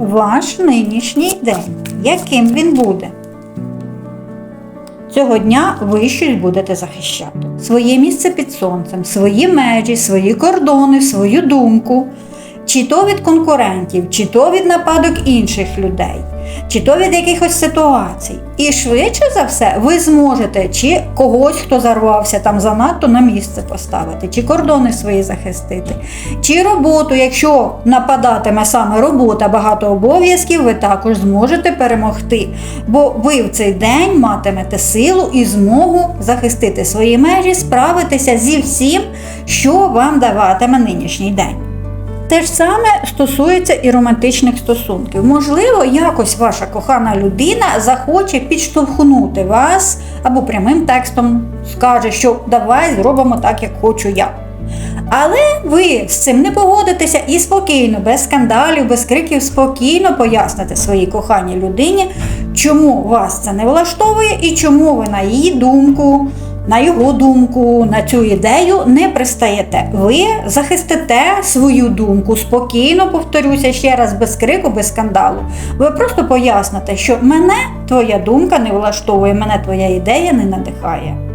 ваш нинішній день, яким він буде. Цього дня ви щось будете захищати. Своє місце під сонцем, свої межі, свої кордони, свою думку. Чи то від конкурентів, чи то від нападок інших людей, чи то від якихось ситуацій. І швидше за все ви зможете чи когось, хто зарвався там занадто на місце поставити, чи кордони свої захистити, чи роботу, якщо нападатиме саме робота, багато обов'язків, ви також зможете перемогти. Бо ви в цей день матимете силу і змогу захистити свої межі, справитися зі всім, що вам даватиме нинішній день. Те ж саме стосується і романтичних стосунків. Можливо, якось ваша кохана людина захоче підштовхнути вас або прямим текстом скаже, що давай зробимо так, як хочу я. Але ви з цим не погодитеся і спокійно, без скандалів, без криків, спокійно поясните своїй коханій людині, чому вас це не влаштовує і чому ви на її думку на його думку, на цю ідею не пристаєте. Ви захистите свою думку спокійно, повторюся ще раз, без крику, без скандалу. Ви просто поясните, що мене твоя думка не влаштовує, мене твоя ідея не надихає.